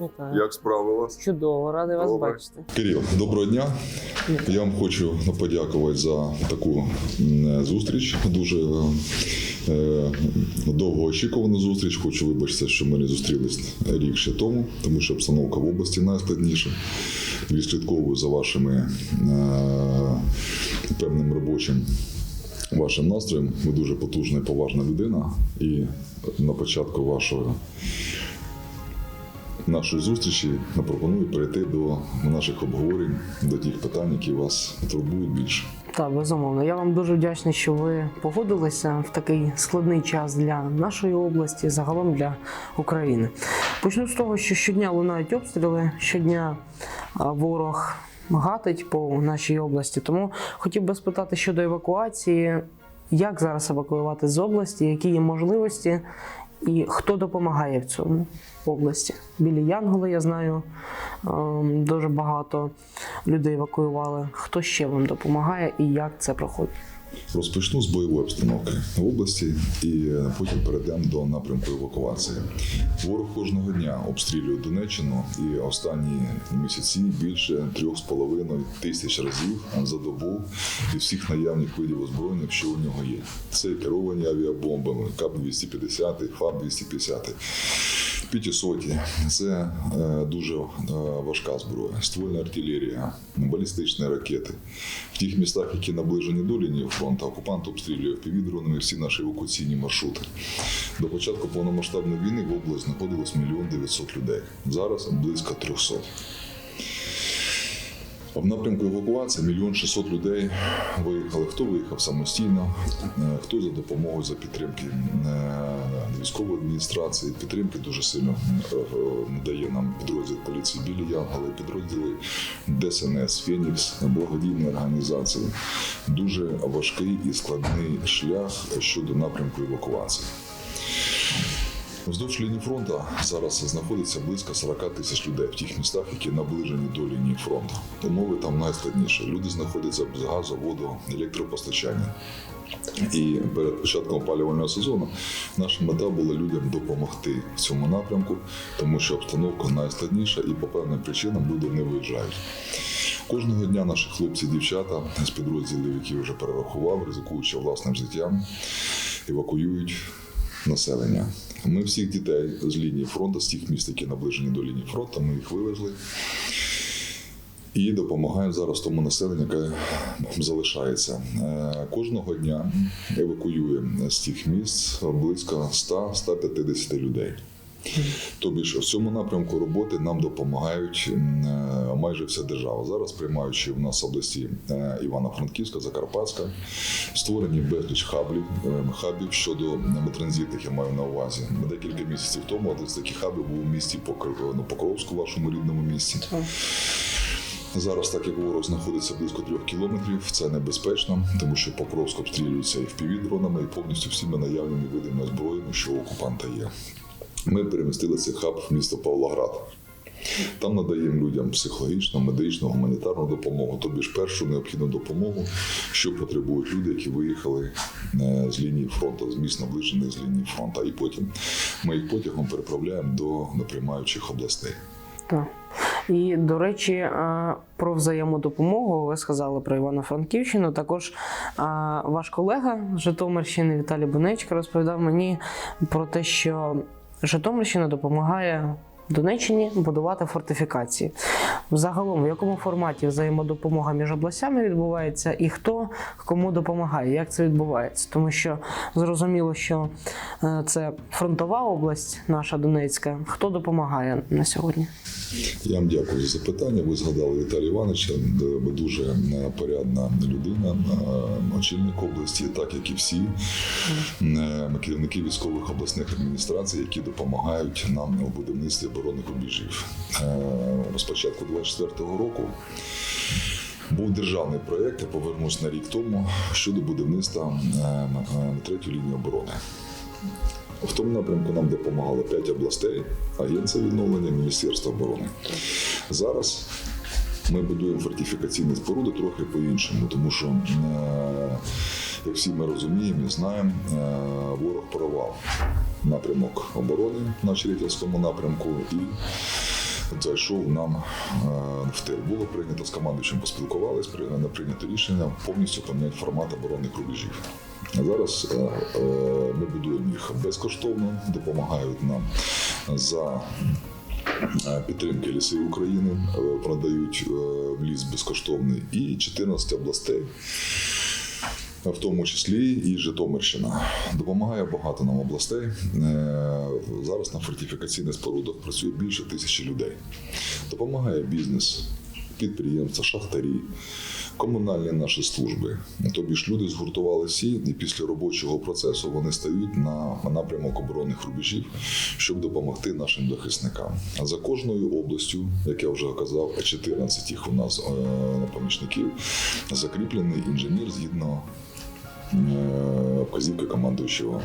Вітаю. Як справилась? Чудово, радий вас Добре. бачити. Кирил, доброго дня. Я вам хочу подякувати за таку зустріч. Дуже е, довгоочікувану зустріч. Хочу вибачитися, що ми не зустрілись рік ще тому, тому що обстановка в області найскладніша. Відслідковую за вашими е, певним робочим вашим настроєм. Ви дуже потужна і поважна людина. І на початку вашого нашої зустрічі пропоную перейти до наших обговорень, до тих питань, які вас турбують більше. Так, безумовно. Я вам дуже вдячний, що ви погодилися в такий складний час для нашої області, загалом для України. Почну з того, що щодня лунають обстріли, щодня ворог гатить по нашій області. Тому хотів би спитати щодо евакуації, як зараз евакуювати з області, які є можливості, і хто допомагає в цьому області. Білі Янголи, я знаю, ем, дуже багато людей евакуювали. Хто ще вам допомагає і як це проходить? Розпочну з бойової обстановки в області і е, потім перейдемо до напрямку евакуації. Ворог кожного дня обстрілює Донеччину і останні місяці більше трьох з половиною тисяч разів за добу і всіх наявних видів озброєння, що у нього є. Це керовані авіабомбами, КАП-250, ФАБ-250. П'ятисоті це е, дуже е, важка зброя, ствольна артилерія, балістичні ракети. В тих містах, які наближені до лінії фронту, окупант обстрілює півдронами всі наші евакуаційні маршрути. До початку повномасштабної війни в область знаходилось мільйон 900 людей. Зараз близько 300. В напрямку евакуації мільйон 600 людей виїхали. Хто виїхав самостійно, е, хто за допомогою за підтримки е, військової адміністрації. Підтримки дуже сильно е, надає нам підрозділ поліції Білі Янголи, підрозділи ДСНС, Фенікс, благодійні організації. Дуже важкий і складний шлях щодо напрямку евакуації. Вздовж лінії фронту зараз знаходиться близько 40 тисяч людей в тих містах, які наближені до лінії фронту. Умови там найскладніші. Люди знаходяться без газу, воду, електропостачання. І перед початком опалювального сезону наша мета була людям допомогти в цьому напрямку, тому що обстановка найскладніша і по певним причинам люди не виїжджають. Кожного дня наші хлопці дівчата з підрозділів, які вже перерахував, ризикуючи власним життям, евакуюють населення. Ми всіх дітей з лінії фронту, з тих міст, які наближені до лінії фронту, ми їх вивезли і допомагаємо зараз тому населенню, яке залишається. Е, Кожного дня евакуює з тих місць близько 100-150 людей. Тобі ж в цьому напрямку роботи нам допомагають е, майже вся держава. Зараз приймаючи в нас області е, Івано-Франківська, Закарпатська, створені безліч хаблів, е, хабів щодо транзитних, я маю на увазі. Декілька місяців тому один з таких хабів був у місті ну, Покровську, вашому рідному місті. Зараз, так як ворог знаходиться близько трьох кілометрів, це небезпечно, тому що Покровськ обстрілюється і впівдронами, і повністю всіми наявними видами озброєння, що у окупанта є. Ми перемістили цей хаб в місто Павлоград. Там надаємо людям психологічну, медичну, гуманітарну допомогу, тобі ж першу необхідну допомогу, що потребують люди, які виїхали е, з лінії фронту, з міст наближених з лінії фронту. І потім ми їх потягом переправляємо до напрямаючих областей. Так. І, до речі, е, про взаємодопомогу ви сказали про Івано-Франківщину. Також е, ваш колега з Житомирщини Віталій Бунечко розповідав мені про те, що Житомирщина допомагає Донеччині будувати фортифікації. Загалом, в якому форматі взаємодопомога між областями відбувається, і хто кому допомагає, як це відбувається? Тому що зрозуміло, що е, це фронтова область, наша Донецька. Хто допомагає на сьогодні? Я вам дякую за запитання. Ви згадали Віталія Івановича, дуже е, порядна людина, е, очільник області, так як і всі е, керівники військових обласних адміністрацій, які допомагають нам у будівництві оборонних рубежів. Е, З початку 24-го року. Був державний проєкт, я повернусь на рік тому щодо будівництва е, е, третьої лінії оборони. В тому напрямку нам допомагало 5 областей, Агенція відновлення, Міністерство оборони. Зараз ми будуємо фортифікаційні споруди трохи по-іншому, тому що, як всі ми розуміємо і знаємо, е, ворог порвав напрямок оборони на Черетівському напрямку і зайшов нам е, в тил. Було прийнято з командуючим поспілкувались, прийнято рішення повністю поміняти формат оборонних рубежів. Зараз е, ми будуємо їх безкоштовно, допомагають нам за підтримки ліси України, продають в ліс безкоштовний і 14 областей. В тому числі і Житомирщина допомагає багато нам областей. Е, Зараз на фортифікаційних спорудах працює більше тисячі людей. Допомагає бізнес, підприємства, шахтарі, комунальні наші служби. Тобі ж люди згуртували всі, і після робочого процесу вони стають на напрямок оборонних рубежів, щоб допомогти нашим захисникам. А за кожною областю, як я вже казав, а 14 їх у нас е, помічників, закріплений інженер згідно вказівки командуючого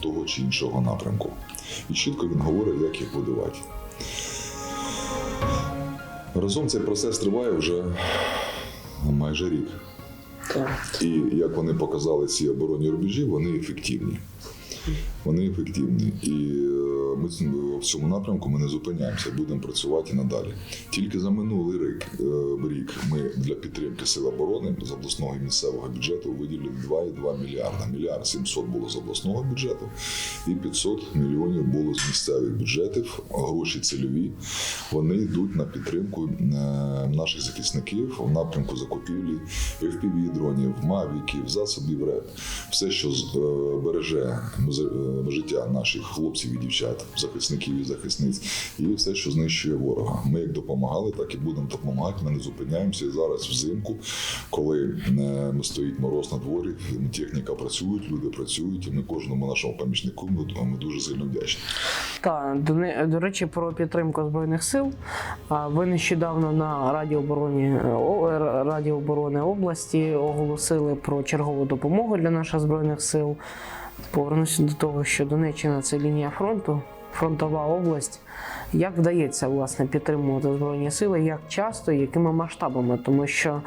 того чи іншого напрямку. І чітко він говорить, як їх будувати. Разом цей процес триває вже майже рік. І як вони показали ці оборонні рубежі, вони ефективні. Вони ефективні. І е, ми в цьому напрямку ми не зупиняємося, будемо працювати надалі. Тільки за минулий рік, е, рік ми для підтримки сил оборони з обласного і місцевого бюджету виділили 2,2 мільярда. Мільярд 700 було з обласного бюджету і 500 мільйонів було з місцевих бюджетів. Гроші цільові. Вони йдуть на підтримку е, наших захисників в напрямку закупівлі FPV дронів, мавіків, засобів РЕП. Все, що е, береже е, життя наших хлопців і дівчат, захисників і захисниць, і все, що знищує ворога. Ми як допомагали, так і будемо допомагати. Ми не зупиняємося. І зараз взимку, коли е, ми стоїть мороз на дворі, техніка працює, люди працюють, і ми кожному нашому помічнику ми, ми дуже сильно вдячні. Так, до, не- до речі, про підтримку збройних сил. Ви нещодавно на Раді оборони, е, Раді області оголосили про чергову допомогу для наших збройних сил. Повернуся до того, що Донеччина це лінія фронту, фронтова область. Як вдається власне підтримувати збройні сили, як часто, якими масштабами? Тому що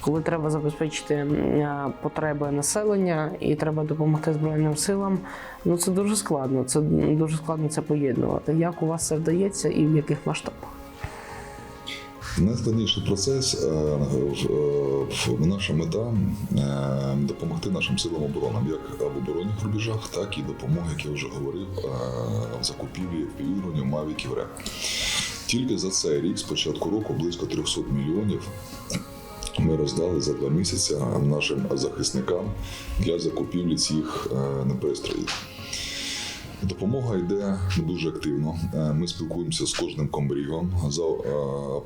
коли треба забезпечити е, потреби населення і треба допомогти збройним силам, ну це дуже складно. Це дуже складно це поєднувати. Як у вас це вдається і в яких масштабах? Найскладніший процес е, в- в- наша мета е, допомогти нашим силам оборони, як в оборонних рубежах, так і допомога, як я вже говорив, е, в закупівлі півдронів, мавіків РЕП. Тільки за цей рік, з початку року, близько 300 мільйонів ми роздали за два місяці нашим захисникам для закупівлі цих е, пристроїв. Допомога йде дуже активно. Е, Ми спілкуємося з кожним комбрігом за е,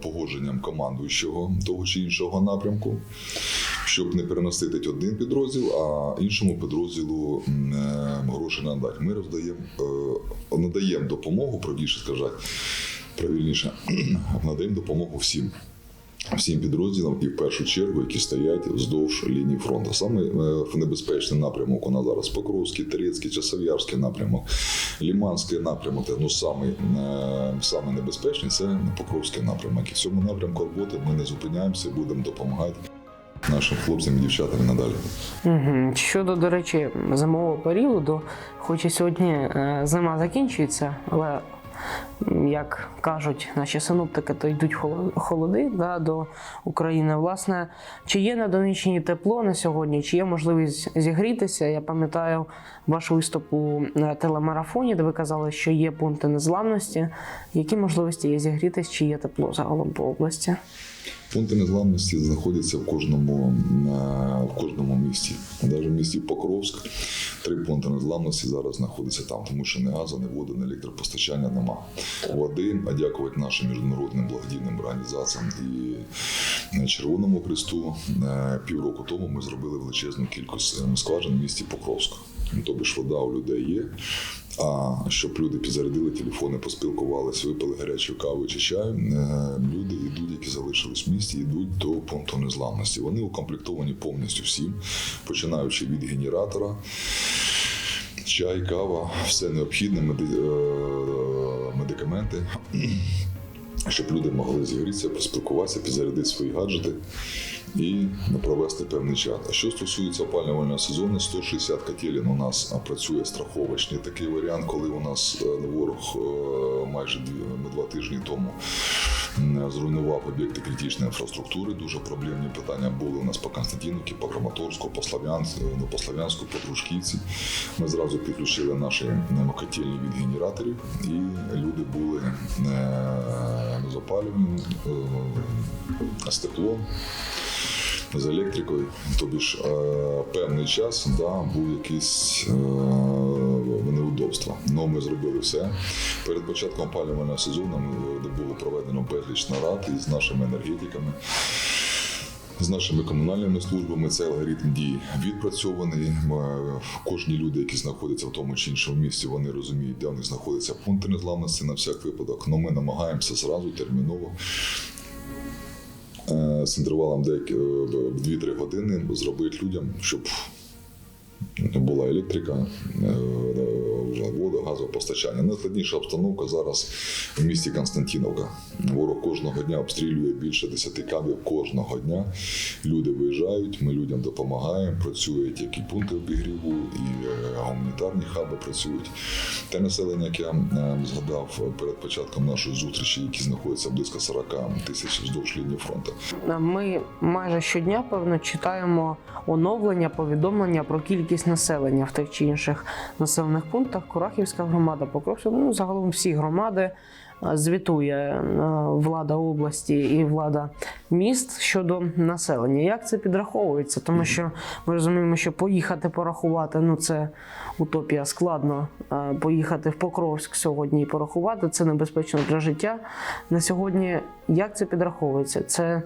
погодженням командуючого того чи іншого напрямку, щоб не переносити один підрозділ, а іншому підрозділу е, гроші надати. Ми роздаємо, надаємо допомогу, правдіше сказати, правильніше, надаємо допомогу всім. Всім підрозділам і в першу чергу, які стоять вздовж лінії фронту. Саме е, небезпечний напрямок у нас зараз Покровський, Терецький, Часов'ярський напрямок, Ліманський напрямок. Ну саме, е, саме небезпечний це Покровський напрямок. І в цьому напрямку роботи ми не зупиняємося, будемо допомагати нашим хлопцям і дівчатам надалі. Щодо, до речі, зимового періоду, хоч і сьогодні е, зима закінчується, але як кажуть наші синоптики, то йдуть холоди да, до України. Власне, чи є на Донеччині тепло на сьогодні, чи є можливість зігрітися? Я пам'ятаю ваш виступ у е, телемарафоні, де ви казали, що є пункти незламності. Які можливості є зігрітися, чи є тепло загалом по області? Пункти незламності знаходяться в кожному, е, в кожному місті. Навіть в місті Покровськ три пункти незламності зараз знаходяться там, тому що ні газу, ні води, ні електропостачання нема. Води, а дякувати нашим міжнародним благодійним організаціям і Червоному Христу. е, Півроку тому ми зробили величезну кількість е, скважин в місті Покровськ. Ну, Тобто ж вода у людей є. А щоб люди підзарядили телефони, поспілкувалися, випили гарячу каву чи чай. е, Люди йдуть, які залишились в місті, йдуть до пункту незламності. Вони укомплектовані повністю всім, починаючи від генератора. Чай, кава, все необхідне, е, медикаменти. Щоб люди могли зігрітися, поспілкуватися, підзарядити свої гаджети і провести певний час. А що стосується опалювального сезону, 160 котелень у нас працює страховочний такий варіант, коли у нас е, ворог е, майже дві, два тижні тому зруйнував об'єкти критичної інфраструктури. Дуже проблемні питання були у нас по Константинівці, по Краматорську, по Славянську, ну, по Славянську, по Дружківці. Ми зразу підключили наші е, котельні від генераторів, і люди були е, з опалюванням, е, з теплом. З електрикою, тобі ж е, певний час да, був якісь е, неудобства. Ну ми зробили все. Перед початком опалювального сезону було проведено безліч нарад із нашими енергетиками. З нашими комунальними службами цей алгоритм дій відпрацьований. Е, Кожні люди, які знаходяться в тому чи іншому місці, вони розуміють, де них знаходяться пункти незламності на всяк випадок. Ну ми намагаємося зразу терміново з інтервалом деякі, е, в 2-3 години зробити людям, щоб була електрика, е, вода, газопостачання. Найскладніша обстановка зараз в місті Константиновка. Ворог кожного дня обстрілює більше 10 кабів кожного дня. Люди виїжджають, ми людям допомагаємо, працюють як і пункти обігріву, е, гуманітарні хаби працюють. Те населення, яке я е, згадав перед початком нашої зустрічі, які знаходяться близько 40 тисяч вздовж лінії фронту. Ми майже щодня, певно, читаємо оновлення, повідомлення про кількість населення в тих чи інших населених пунктах. Курахівська громада, Покровська, ну загалом всі громади. Е, Звітує е, влада області і влада міст щодо населення. Як це підраховується? Тому що ми розуміємо, що поїхати порахувати ну це утопія складно. Е, Поїхати в Покровськ сьогодні і порахувати це небезпечно для життя. На сьогодні як це підраховується? Це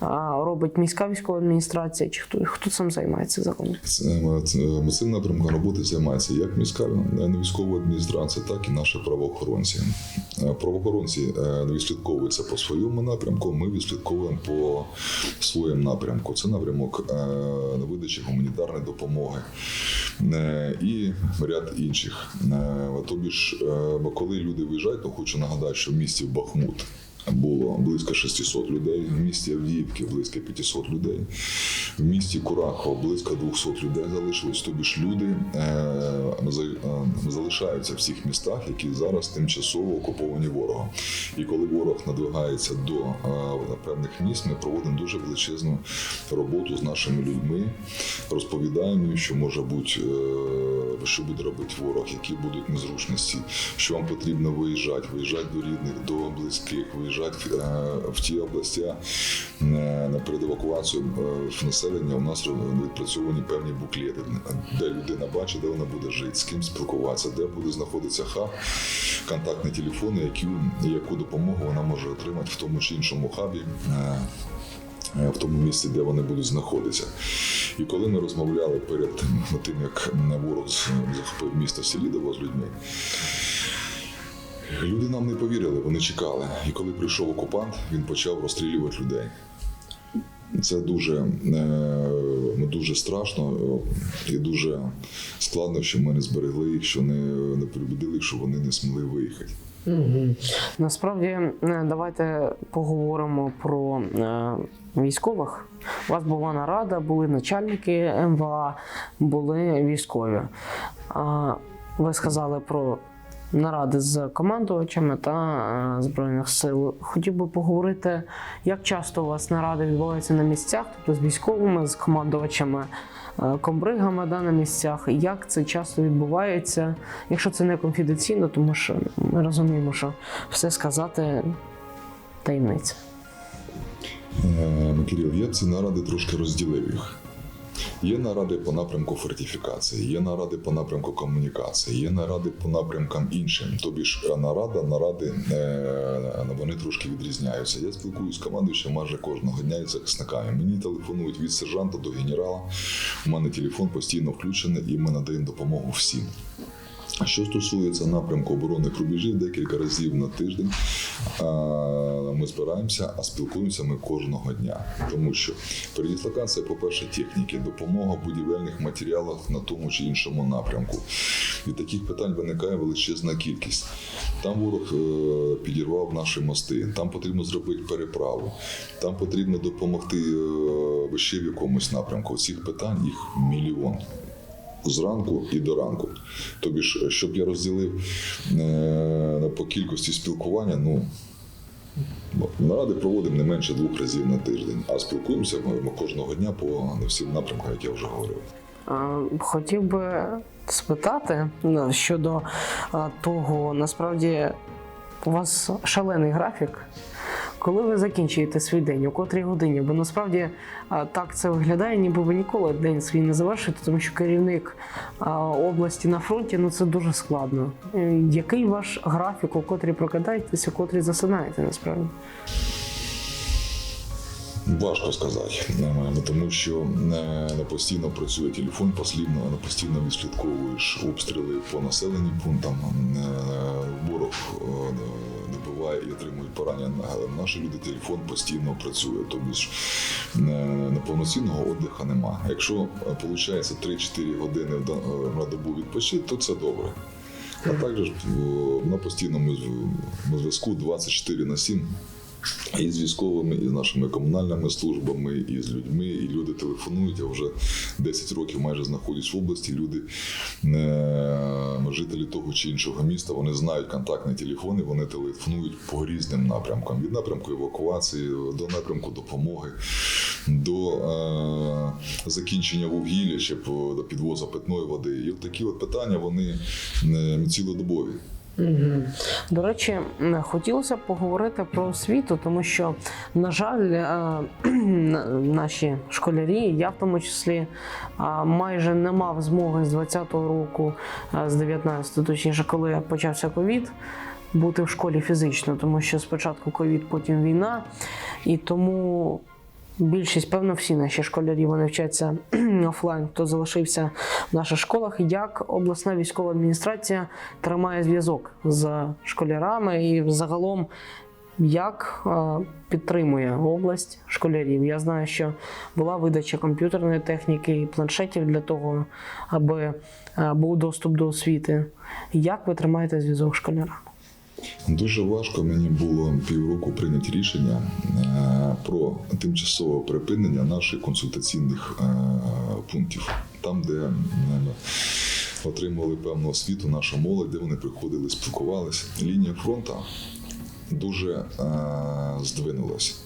а, робить міська військова адміністрація, чи хто хто цим займається загалом? Це- це- Цим напрямком роботи займається як міська е, військова адміністрація, так і наші правоохоронці. Е, Правоохоронці е, відслідковуються по своєму напрямку. Ми відслідковуємо по своєму напрямку. Це напрямок е, видачі гуманітарної допомоги е, і ряд інших. Е, Тобі ж, е, коли люди виїжджають, то хочу нагадати, що в місті Бахмут. Було близько 600 людей, в місті Авдіївки близько 500 людей, в місті Курахово близько 200 людей залишилось. Тобі ж люди е, е, залишаються в цих містах, які зараз тимчасово окуповані ворогом. І коли ворог надвигається до е, певних міст, ми проводимо дуже величезну роботу з нашими людьми, розповідаємо що може бути, що буде робити ворог, які будуть незручності, що вам потрібно виїжджати, виїжджати до рідних, до близьких, виїжджати е, в ті області е, перед евакуацією е, населення. У нас відпрацьовані певні буклети, де людина бачить, де вона буде жити, з ким спілкуватися, де буде знаходитися хаб, контактні телефони, які, яку допомогу вона може отримати в тому чи іншому хабі. В тому місці, де вони будуть знаходитися. І коли ми розмовляли перед тим, як ворог захопив місто Селідово з людьми, люди нам не повірили, вони чекали. І коли прийшов окупант, він почав розстрілювати людей. Це дуже, е, ну, дуже страшно е, і дуже складно, що ми не зберегли їх, що не, не перебудили їх, що вони не змогли виїхати. Угу. Насправді, е, давайте поговоримо про е, військових. У вас була нарада, були начальники МВА, були військові. А, ви сказали про наради з командувачами та е, Збройних сил. Хотів би поговорити, як часто у вас наради відбуваються на місцях, тобто з військовими, з командувачами, е, комбригами да, на місцях. Як це часто відбувається, якщо це не конфіденційно, тому що ми розуміємо, що все сказати таємниця. Е, Кирил, я ці наради трошки розділив їх. Є наради по напрямку фортифікації, є наради по напрямку комунікації, є наради по напрямкам іншим. Тобі ж нарада, наради е, вони трошки відрізняються. Я спілкуюся з командою ще майже кожного дня із захисниками. Мені телефонують від сержанта до генерала. У мене телефон постійно включений, і ми надаємо допомогу всім. Що стосується напрямку оборони рубежів, декілька разів на тиждень ми збираємося, а спілкуємося ми кожного дня. Тому що передислокація, по-перше, техніки, допомога будівельних матеріалах на тому чи іншому напрямку. І таких питань виникає величезна кількість. Там ворог е, підірвав наші мости, там потрібно зробити переправу, там потрібно допомогти е, ще в якомусь напрямку. Цих питань їх мільйон. Зранку і до ранку. Тобі ж, щоб я розділив е, по кількості спілкування, ну наради проводимо не менше двох разів на тиждень, а спілкуємося ми кожного дня по всім напрямкам, як я вже говорив. Е, Хотів би спитати ну, щодо е, того, насправді у вас шалений графік. Коли ви закінчуєте свій день, у котрій годині? Бо насправді так це виглядає, ніби ви ніколи день свій не завершите, тому що керівник області на фронті ну це дуже складно. Який ваш графік, у котрій прокидаєтесь, у котрій засинаєте насправді? Важко сказати, тому що е, не постійно працює телефон, постійно, не постійно відслідковуєш обстріли по населеним пунктам. Е, Ворог е, добиває і отримують поранення. Наші люди телефон постійно працює, тому ж е, неповноцінного віддиха нема. Якщо виходить 3-4 години е, на добу відпочити, то це добре. А також е, на постійному зв'язку 24 на 7 і з військовими, і з нашими комунальними службами, і з людьми. І люди телефонують. Я вже 10 років майже знаходжусь в області. Люди, е, жителі того чи іншого міста, вони знають контактні телефони, вони телефонують по різним напрямкам: від напрямку евакуації до напрямку допомоги, до е, закінчення вугілля чи до підвозу питної води. І от такі от питання вони е, цілодобові. До речі, хотілося б поговорити про освіту, тому що, на жаль, е, наші школярі, я в тому числі, е, майже не мав змоги з 20-го року, е, з 19-го, точніше, коли почався ковід. Бути в школі фізично, тому що спочатку ковід, потім війна, і тому більшість, певно, всі наші школярі вони вчаться офлайн, хто залишився в наших школах. Як обласна військова адміністрація тримає зв'язок з школярами і загалом як е, підтримує область школярів. Я знаю, що була видача комп'ютерної техніки і планшетів для того, аби е, був доступ до освіти. Як ви тримаєте зв'язок з школярами? Дуже важко мені було півроку прийняти рішення е, про тимчасове припинення наших консультаційних е, пунктів, там, де отримували певну освіту наша молодь, де вони приходили, спілкувалися. Лінія фронту дуже е, здвинулась.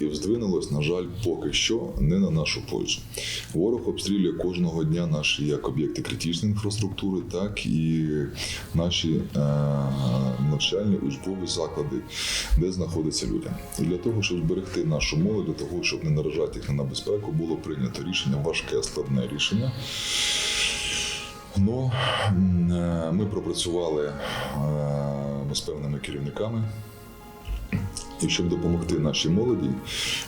І здвинулось, на жаль, поки що не на нашу пользу. Ворог обстрілює кожного дня наші як об'єкти критичної інфраструктури, так і наші е, навчальні учбові заклади, де знаходяться люди. І для того, щоб зберегти нашу молодь, для того, щоб не наражати їх на безпеку, було прийнято рішення, важке, складне рішення. Ну, м, е, ми пропрацювали е, з певними керівниками. І щоб допомогти нашій молоді,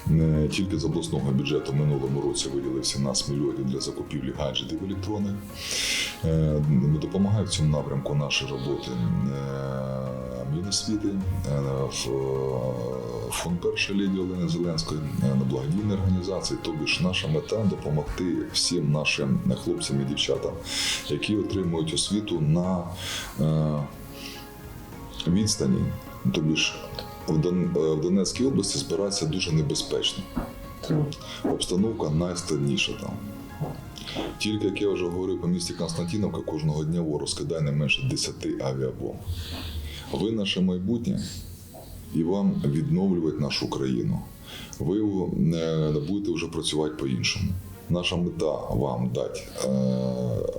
не тільки з обласного бюджету минулому році виділився 17 мільйонів для закупівлі гаджетів електронних. Е, Допомагає в цьому напрямку наші роботи е, Міносвіти, е, фонд першої леді Олени Зеленської, на благодійні організації. Тобі ж наша мета допомогти всім нашим хлопцям і дівчатам, які отримують освіту на відстані. Тобі ж в Дон- в Донецькій області збиратися дуже небезпечно. Обстановка найскладніша там. Тільки, як я вже говорив, по місті Константиновка кожного дня ворог скидає не менше 10 авіабомб. Ви наше майбутнє, і вам відновлювати нашу країну. Ви е, будете вже працювати по-іншому. Наша мета вам дати е,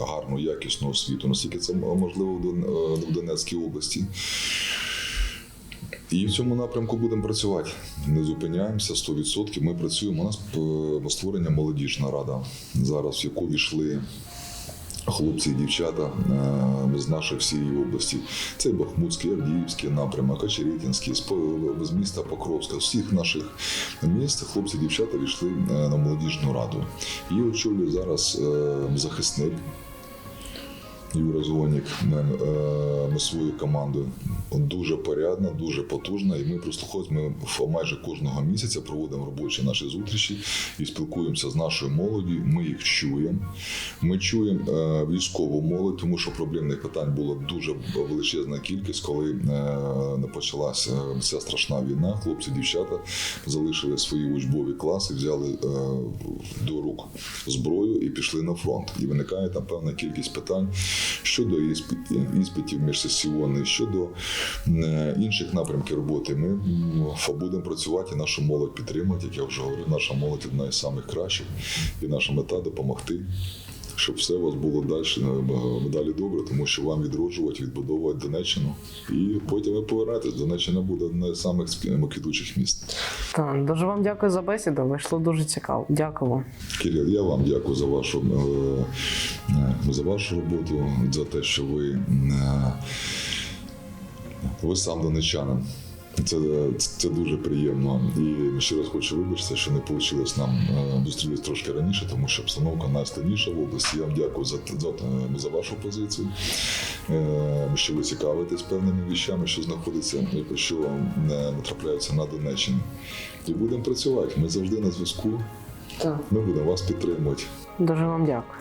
гарну, якісну освіту, наскільки це можливо е, в Донецькій області. І в цьому напрямку будемо працювати. Не зупиняємося 100%. Ми працюємо. У нас е, створення молодіжна рада зараз, в яку війшли хлопці і дівчата е, з нашої всієї області. Це Бахмутський, Авдіївський напрямок, Очеретинський, з міста Покровська. З всіх наших міст хлопці і дівчата війшли е, на молодіжну раду. Її очолює зараз захисник Юра Зонік, е, ми своєю командою дуже порядна, дуже потужна. І ми прослуховуємо. Ми майже кожного місяця проводимо робочі наші зустрічі і спілкуємося з нашою молоді. Ми їх чуємо. Ми чуємо е, військову молодь, тому що проблемних питань було дуже величезна кількість, коли е, почалася ця страшна війна. Хлопці, дівчата залишили свої учбові класи, взяли до рук зброю і пішли на фронт. І виникає там певна кількість питань щодо іспит- іспитів міжсесіонних, щодо е, інших напрямків роботи. Ми будемо працювати і нашу молодь підтримати. Як я вже говорив, наша молодь одна із самих кращих, і наша мета допомогти. Щоб все у вас було далі, е, далі добре, тому що вам відроджувати, відбудовувати Донеччину. І потім ви повернетесь. Донеччина буде одне з самих квітучих міст. Так, дуже вам дякую за бесіду. Вийшло дуже цікаво. Дякую вам. Кирил, я вам дякую за вашу, е, е, за вашу роботу, за те, що ви, е, ви сам донечанин. Це, це дуже приємно. І ще раз хочу вибачитися, що не вийшло нам е, трошки раніше, тому що обстановка найскладніша в області. Я вам дякую за, за, е, за вашу позицію, е, що ви цікавитесь певними віщами, що знаходиться, що е, натрапляються на Донеччині. І будемо працювати. Ми завжди на зв'язку. Ми будемо вас підтримувати. Дуже вам дякую.